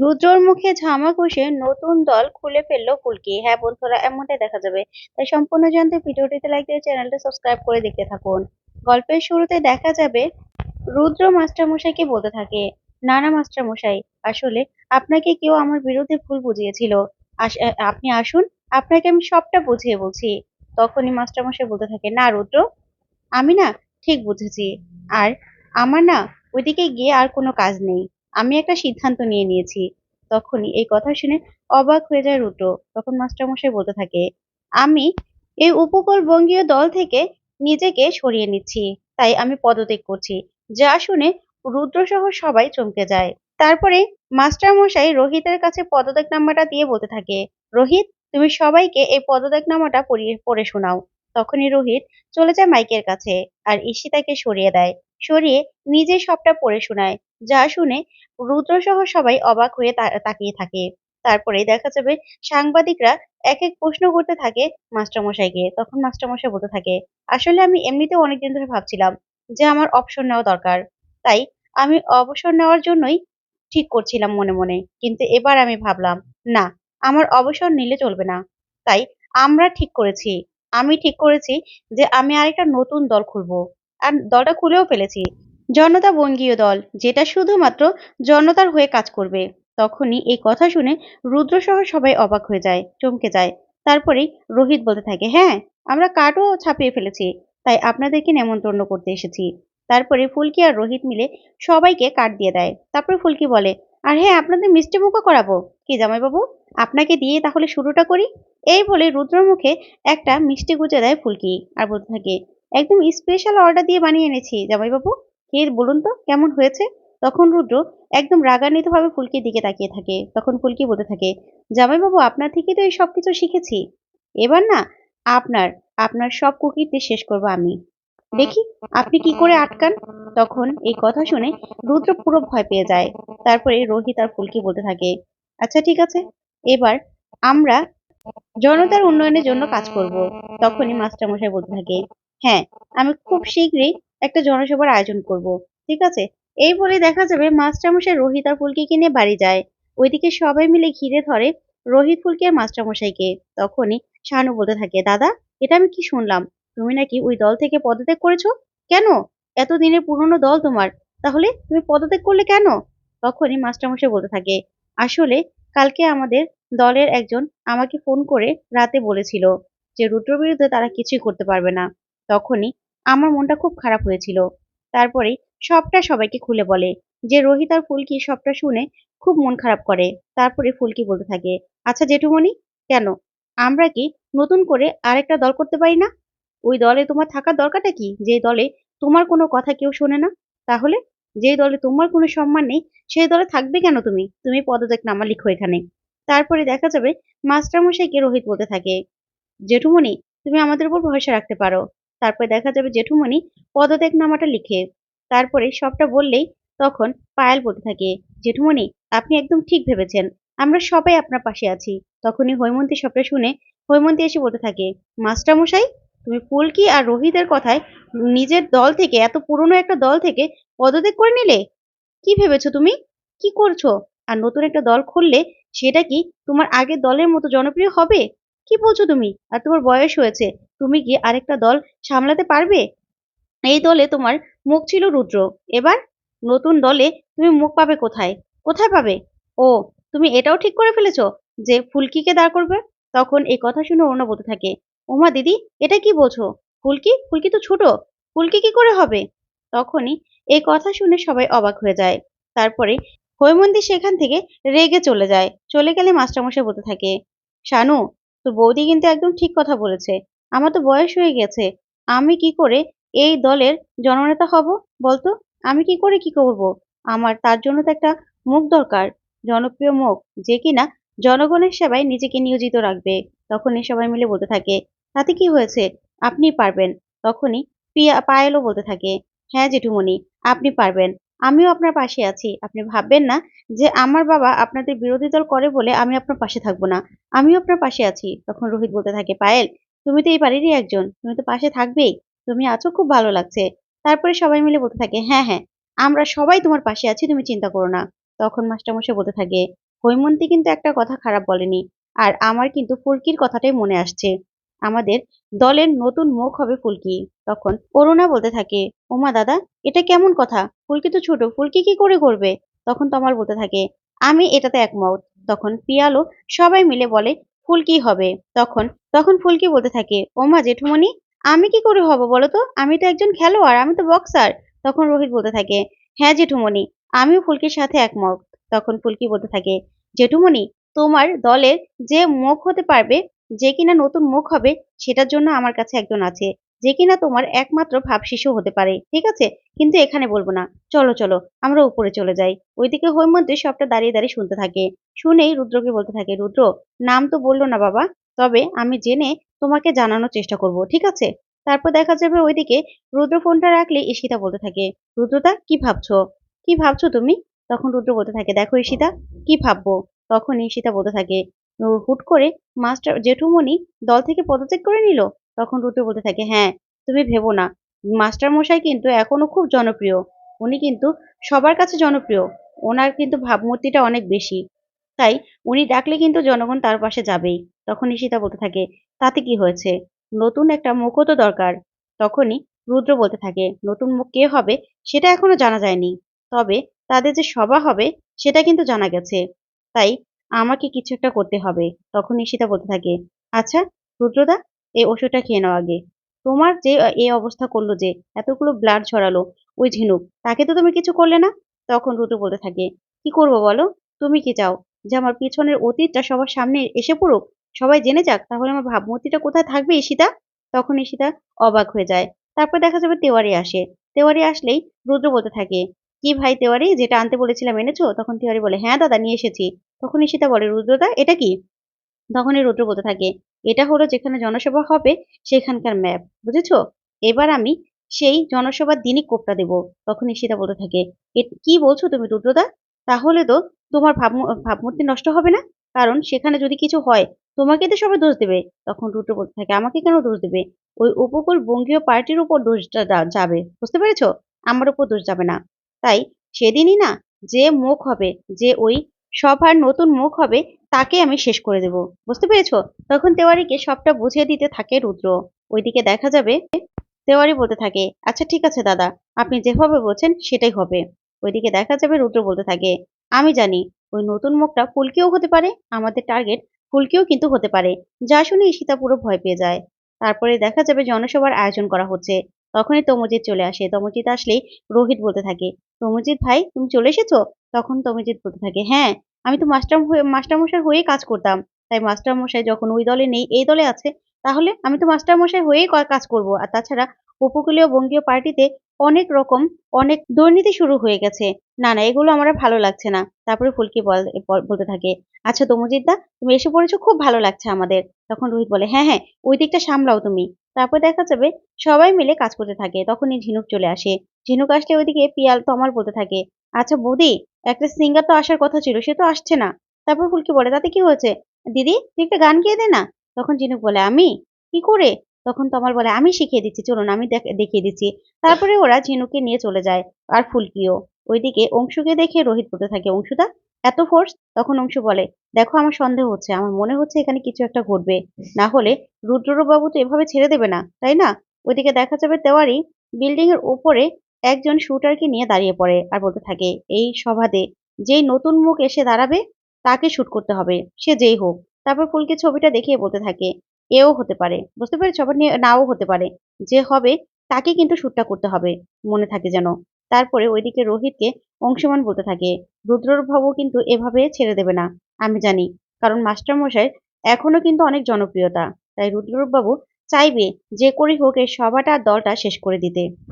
রুদ্রর মুখে ঝামা কষে নতুন দল খুলে ফেলল ফুলকি হ্যাঁ বন্ধুরা, এমনটাই দেখা যাবে। তাই সম্পূর্ণ জানতে ভিডিওটিতে লাইক দিয়ে চ্যানেলটা সাবস্ক্রাইব করে দেখতে থাকুন। গল্পের শুরুতে দেখা যাবে, রুদ্র মাস্টারমশাইকে বলতে থাকে না না মাস্টারমশাই, আসলে আপনাকে কেউ আমার বিরুদ্ধে ভুল বুঝিয়েছিল। আপনি আসুন, আপনাকে আমি সবটা বুঝিয়ে বলছি। তখনই মাস্টারমশাই বলতে থাকে, না রুদ্র, আমি না ঠিক বুঝেছি। আর আমার না ওইদিকে গিয়ে আর কোনো কাজ নেই। আমি একটা সিদ্ধান্ত নিয়ে নিয়েছি। তখনই এই কথা শুনে অবাক হয়ে যায় রুদ্র। তখন মাস্টারমশাই বলতে থাকে, আমি এই উপকূল বঙ্গীয় দল থেকে নিজেকে সরিয়ে নিচ্ছি, তাই আমি পদত্যাগ করছি। যা শুনে রুদ্র সহ সবাই চমকে যায়। তারপরে মাস্টারমশাই রোহিতের কাছে পদত্যাগ নাম্বারটা দিয়ে বলতে থাকে, রোহিত, তুমি সবাইকে এই পদত্যাগ নামাটা পড়িয়ে, পড়ে শোনাও। তখনই রোহিত চলে যায় মাইকের কাছে আর ঈশিতাকে সরিয়ে দেয়। সরিয়ে নিজে সবটা পড়ে শোনায়। যা শুনে রুদ্রসহ সবাই অবাক হয়ে তাকিয়ে থাকে। তারপরে দেখা যাবে সাংবাদিকরা এক এক প্রশ্ন করতে থাকে মাস্টারমশাইকে। তখন মাস্টারমশাই বলতে থাকে, আসলে আমি এমনিতেও অনেকদিন ধরে ভাবছিলাম যে আমার অপশন নেওয়া দরকার। তাই আমি অবসর নেওয়ার জন্যই ঠিক করছিলাম মনে মনে। কিন্তু এবার আমি ভাবলাম, না, আমার অবসর নিলে চলবে না। তাই আমরা ঠিক করেছি। আমি ঠিক করেছি যে আমি আরেকটা নতুন দল খুলবো। আর দলটা খুলেও ফেলেছি। জনতা বঙ্গীয় দল, যেটা শুধুমাত্র জনতার হয়ে কাজ করবে। তখনই এই কথা শুনে রুদ্রসহ সবাই অবাক হয়ে যায়, চমকে যায়। তারপরেই রোহিত বলতে থাকে হ্যাঁ আমরা কার্ডও ছাপিয়ে ফেলেছি, তাই আপনাদেরকে নেমন্তন্ন করতে এসেছি। তারপরে ফুলকি আর রোহিত মিলে সবাইকে কার্ড দিয়ে দেয়। তারপরে ফুলকি বলে, আর হ্যাঁ আপনাদের মিষ্টি মুখও করাবো। কি জামাইবাবু, আপনাকে দিয়ে তাহলে শুরুটা করি? এই বলে রুদ্রর মুখে একটা মিষ্টি গুজে দেয় ফুলকি আর বলতে থাকে, একদম স্পেশাল অর্ডার দিয়ে বানিয়ে এনেছি জামাইবাবু। কে বলুন তো, কেমন হয়েছে? তখন রুদ্র একদম রাগান্বিত ভাবে ফুলকির দিকে তাকিয়ে থাকে, তখন ফুলকি বলতে থাকে, জামাইবাবু, আপনার থেকে তো এই সব কিছু শিখেছি। এবার না, আপনার আপনার সব কুকিরতে শেষ করব আমি। দেখি, আপনি কি করে আটকান? তখন এই কথা শুনে রুদ্র পুরো ভয় পেয়ে যায়। তারপরে রোহিত আর ফুলকি বলতে থাকে আচ্ছা ঠিক আছে, এবার আমরা জনতার উন্নয়নের জন্য কাজ করব। তখনই মাস্টারমশাই বলতে থাকে হ্যাঁ আমি খুব শীঘ্রই একটা জনসভার আয়োজন করব, ঠিক আছে? এই বলে দেখা যাবে মাস্টারমশাই রোহিত আর ফুলকিকে নিয়ে বাড়ি যায়। ওইদিকে সবাই মিলে ঘিরে ধরে রোহিত, ফুলকি আর মাস্টারমশাইকে। তখনই শানু বলতে থাকে, দাদা, এটা আমি কি শুনলাম? তুমি নাকি ওই দল থেকে পদত্যাগ করেছ? কেন? এত দিনের পুরনো দল তোমার। তাহলে তুমি পদত্যাগ করলে কেন? তখনই মাস্টারমশাই বলতে থাকে, আসলে কালকে আমাদের দলের একজন আমাকে ফোন করে রাতে বলেছিল যে রুদ্রর বিরুদ্ধে তারা কিছুই করতে পারবে না। তখনই আমার মনটা খুব খারাপ হয়েছিল। তারপরে সবটা সবাইকে খুলে বলে যে রোহিত আর ফুলকি সবটা শুনে খুব মন খারাপ করে। তারপরে ফুলকি বলতে থাকে আচ্ছা জেঠুমণি, কেন? আমরা কি নতুন করে আরেকটা দল করতে পারি না? ওই দলে তোমার থাকার দরকারটা কি? যে দলে তোমার কোনো কথা কেউ শোনে না? তাহলে যে দলে তোমার কোনো সম্মান নেই, সেই দলে থাকবে কেন তুমি? তুমি পদত্যাগ নামা লিখো এখানে। তারপরে দেখা যাবে মাস্টারমশাইকে রোহিত বলতে থাকে, জেঠুমণি, তুমি আমাদের উপর ভরসা রাখতে পারো। তারপরে দেখা যাবে জেঠুমণি পদত্যাগ নামাটা লিখে তারপরে সবটা বললেই তখন পায়েল বলতে থাকে, জেঠুমণি, আপনি একদম ঠিক ভেবেছেন। আমরা সবাই আপনার পাশে আছি। তখনই হৈমন্তী সবটা শুনে হৈমন্তী এসে বলতে থাকে, মাস্টারমশাই, তুমি ফুলকি আর রোহিতের কথায় নিজের দল থেকে, এত পুরনো একটা দল থেকে পদত্যাগ করে নিলে? কি ভেবেছো তুমি? কি করছ? আর নতুন একটা দল খুললে সেটা কি তোমার আগের দলের মতো জনপ্রিয় হবে? কি বলছো তুমি? আর তোমার বয়স হয়েছে তুমি কি আরেকটা দল সামলাতে পারবে? এই দলে তোমার মুখ ছিল রুদ্র। এবার নতুন দলে তুমি মুখ পাবে কোথায়? কোথায় পাবে? ও, তুমি এটাও ঠিক করে ফেলেছো যে ফুলকিকে দাঁড় করবে? তখন এই কথা শুনে অরুণা বলতে থাকে, ওমা দিদি, এটা কি বলছো? ফুলকি? ফুলকি তো ছোট। ফুলকি কি করে হবে? তখনই এই কথা শুনে সবাই অবাক হয়ে যায়। তারপরে হৈমন্তী সেখান থেকে রেগে চলে যায়। চলে গেলে মাস্টারমশাই বলতে থাকে, শানু, তোর বৌদি কিন্তু একদম ঠিক কথা বলেছে। আমার তো বয়স হয়ে গেছে। আমি কি করে এই দলের জননেতা হব বলতো? আমি কি করে কি করব? আমার তার জন্য তো একটা মুখ দরকার, জনপ্রিয় মুখ, যে কিনা জনগণের সেবায় নিজেকে নিয়োজিত রাখবে। তখনই সবাই মিলে বলতে থাকে, তাতে কি হয়েছে? আপনি পারবেন। তখনই পিয়া, পায়েলও বলতে থাকে হ্যাঁ জেঠুমণি, আপনি পারবেন। আমিও আপনার পাশে আছি। আপনি ভাববেন না যে আমার বাবা আপনাদের বিরোধী দল করে বলে আমি আপনার পাশে থাকব না। আমিও আপনার পাশে আছি। তখন রোহিত বলতে থাকে, পায়েল তুমি তো এই বাড়িরই একজন, তুমি তো পাশে থাকবেই, তুমি আছো, খুব ভালো লাগছে। তারপরে সবাই মিলে বলতে থাকে হ্যাঁ হ্যাঁ আমরা সবাই তোমার পাশে আছি, তুমি চিন্তা করো না। তখন মাস্টারমশাই বলতে থাকে, হৈমন্তী কিন্তু একটা কথা খারাপ বলেনি, আর আমার কিন্তু ফুলকির কথাটাই মনে আসছে। আমাদের দলের নতুন মুখ হবে ফুলকি। তখন অরুণা বলতে থাকে, ওমা দাদা, এটা কেমন কথা? ফুলকি তো ছোট, ফুলকি কি করে করবে? তখন তমাল বলতে থাকে, আমি এটাতে একমত। তখন পিয়ালো সবাই মিলে বলে ফুলকি হবে? তখন তখন ফুলকি বলতে থাকে, ওমা জেঠুমনি আমি কি করে হব বলো তো? আমি তো একজন খেলোয়াড়, আমি তো বক্সার তখন রোহিত বলতে থাকে হ্যাঁ জেঠুমনি আমিও ফুলকির সাথে একমত। তখন ফুলকি বলতে থাকে জেঠুমনি তোমার দলের যে মুখ হতে পারবে, যে কিনা নতুন মুখ হবে, সেটার জন্য আমার কাছে একজন আছে। যে কিনা তোমার একমাত্র ভাব শিশু হতে পারে, ঠিক আছে? কিন্তু এখানে বলব না। চলো চলো, আমরা উপরে চলে যাই। ওইদিকে হৈমন্তী সবটা দাঁড়িয়ে দাঁড়িয়ে শুনতে থাকে। শুনেই রুদ্রকে বলতে থাকে, রুদ্র, নাম তো বলল না বাবা, তবে আমি জেনে তোমাকে জানানোর চেষ্টা করব, ঠিক আছে? তারপর দেখা যাবে ওইদিকে রুদ্র ফোনটা রাখলে ঈশিতা বলতে থাকে রুদ্রতা কি ভাবছ? কি ভাবছ তুমি? তখন রুদ্র বলতে থাকে, দেখো ঈশিতা, কি ভাববো? তখন ঈশিতা বলতে থাকে, হুট করে মাস্টার জেঠুমনি দল থেকে পদত্যাগ করে নিল? তখন রুদ্র বলতে থাকে হ্যাঁ তুমি ভেবো না। মাস্টার মশাই কিন্তু এখনও খুব জনপ্রিয়। উনি কিন্তু সবার কাছে জনপ্রিয়। ওনার কিন্তু ভাবমূর্তিটা অনেক বেশি। তাই উনি ডাকলে কিন্তু জনগণ তার পাশে যাবেই। তখন ঈশিতা বলতে থাকে, তাতে কি হয়েছে? নতুন একটা মুখও তো দরকার। তখনই রুদ্র বলতে থাকে, নতুন মুখ কে হবে সেটা এখনও জানা যায়নি। তবে তাদের যে সভা হবে সেটা কিন্তু জানা গেছে। তাই আমাকে কিছু একটা করতে হবে। তখন ঈশিতা বলতে থাকে আচ্ছা রুদ্রদা এই ওষুধটা খেয়ে নাও আগে। তোমার যে এই অবস্থা করল যে, এতগুলো ব্লাড ছড়ালো ওই ঝিনুক, তাকে তো তুমি কিছু করলে না? তখন রুদ্র বলতে থাকে, কি করব বলো? তুমি কি চাও? যে আমার পিছনের অতীতটা সবার সামনে এসে পড়ুক? সবাই জেনে যাক, তাহলে আমার ভাবমূর্তিটা কোথায় থাকবে ঈশিতা? তখন ঈশিতা অবাক হয়ে যায়। তারপর দেখা যাবে তেওয়ারি আসে। তেওয়ারি আসলেই রুদ্র বলতে থাকে, কি ভাই তেওয়ারি, যেটা আনতে বলেছিলাম এনেছো? তখন তেওয়ারি বলে হ্যাঁ দাদা, নিয়ে এসেছি। তখন ঈশিতা বলে, রুদ্রদা, এটা কি? তখনই রুদ্র বলতে থাকে, এটা হলো যেখানে জনসভা হবে, সেখানকার ম্যাপ, বুঝেছ? এবার আমি সেই জনসভার দিনই কোপটা দেব। তখন ঈশিতা বলতে থাকে, "এ- কি বলছো তুমি রুদ্রদা? তাহলে তো তোমার ভাব ভাবমূর্তি নষ্ট হবে না, কারণ সেখানে যদি কিছু হয়, তোমাকে তো সবাই দোষ দেবে। তখন রুদ্র বলতে থাকে, আমাকে কেন দোষ দেবে? ওই উপকূল বঙ্গীয় পার্টির উপর দোষটা যাবে, বুঝতে পেরেছ? আমার উপর দোষ যাবে না। তাই সেদিনই না, যে মুখ হবে, যে ওই সভার নতুন মুখ হবে তাকে আমি শেষ করে দেব। বুঝতে পেরেছ? তখন তেওয়ারিকে সবটা বুঝিয়ে দিতে থাকে রুদ্র। ওইদিকে দেখা যাবে তেওয়ারি বলতে থাকে আচ্ছা ঠিক আছে দাদা, আপনি যেভাবে বলছেন সেটাই হবে। ওইদিকে দেখা যাবে রুদ্র বলতে থাকে, আমি জানি, ওই নতুন মুখটা ফুলকিও হতে পারে, আমাদের টার্গেট ফুলকিও কিন্তু হতে পারে। যা শুনে ঈশিতা পুরো ভয় পেয়ে যায়। তারপরে দেখা যাবে জনসভার আয়োজন করা হচ্ছে। তখনই তমজিৎ চলে আসে। তমজিৎ আসলেই রোহিত বলতে থাকে, তমজিৎ ভাই, তুমি চলে এসেছ? তখন তমজিৎ বলতে থাকে হ্যাঁ আমি তো মাস্টার হয়ে, মাস্টারমশাই হয়ে কাজ করতাম। তাই মাস্টারমশাই যখন ওই দলে নেই, এই দলে আছে, তাহলে আমি তো মাস্টারমশাই হয়েই কাজ করব। আর তাছাড়া উপকূলীয় বঙ্গীয় পার্টিতে অনেক রকম, অনেক দুর্নীতি শুরু হয়ে গেছে। না না, এগুলো আমার ভালো লাগছে না। তারপরে ফুলকি বল- বল- বলতে থাকে আচ্ছা দা, তুমি এসে পড়েছো, খুব ভালো লাগছে আমাদের। তখন রোহিত বলে হ্যাঁ হ্যাঁ ওই দিকটা সামলাও তুমি। তারপর দেখা যাবে, সবাই মিলে কাজ করতে থাকে। তখনই ঝিনুক চলে আসে। ঝিনুক আসলে ওইদিকে পিয়াল তমাল বলতে থাকে আচ্ছা বৌদি একটা সিঙ্গার তো আসার কথা ছিল, সে তো আসছে না। তারপর ফুলকি বলে, তাতে কি হয়েছে? দিদি, তুই একটা গান গেয়ে দে না। তখন ঝিনুক বলে, আমি? কি করে? তখন তোমার বলে, আমি শিখিয়ে দিচ্ছি, চলুন আমি দেখ- দেখিয়ে দিচ্ছি। তারপরে ওরা ঝিনুকে নিয়ে চলে যায়, আর ফুলকিও। ওইদিকে অংশুকে দেখে রোহিত বলতে থাকে, অংশুদা, এত ফোর্স তখন অংশু বলে, দেখো, আমার সন্দেহ হচ্ছে, আমার মনে হচ্ছে এখানে কিছু একটা ঘটবে। না হলে রুদ্রবাবু তো এভাবে ছেড়ে দেবে না, তাই না? ওইদিকে দেখা যাবে তেওয়ারি বিল্ডিং এর উপরে একজন শুটারকে নিয়ে দাঁড়িয়ে পড়ে আর বলতে থাকে, এই সভাতে যেই নতুন মুখ এসে দাঁড়াবে, তাকে শুট করতে হবে। সে যেই হোক। তারপর ফুলকে ছবিটা দেখিয়ে বলতে থাকে, এও হতে পারে। বুঝতে পেরেছ? আবার নিয়ে- নাও হতে পারে। যে হবে, তাকে কিন্তু শুটটা করতে হবে, মনে থাকে যেন। তারপরে ওইদিকে রোহিতকে অংশমান বলতে থাকে, রুদ্রবাবু কিন্তু এভাবে ছেড়ে দেবে না, আমি জানি। কারণ মাস্টার মশাই এখনও কিন্তু অনেক জনপ্রিয়তা। তাই রুদ্রবাবু চাইবে যে করেই হোক এই সভাটা দলটা শেষ করে দিতে।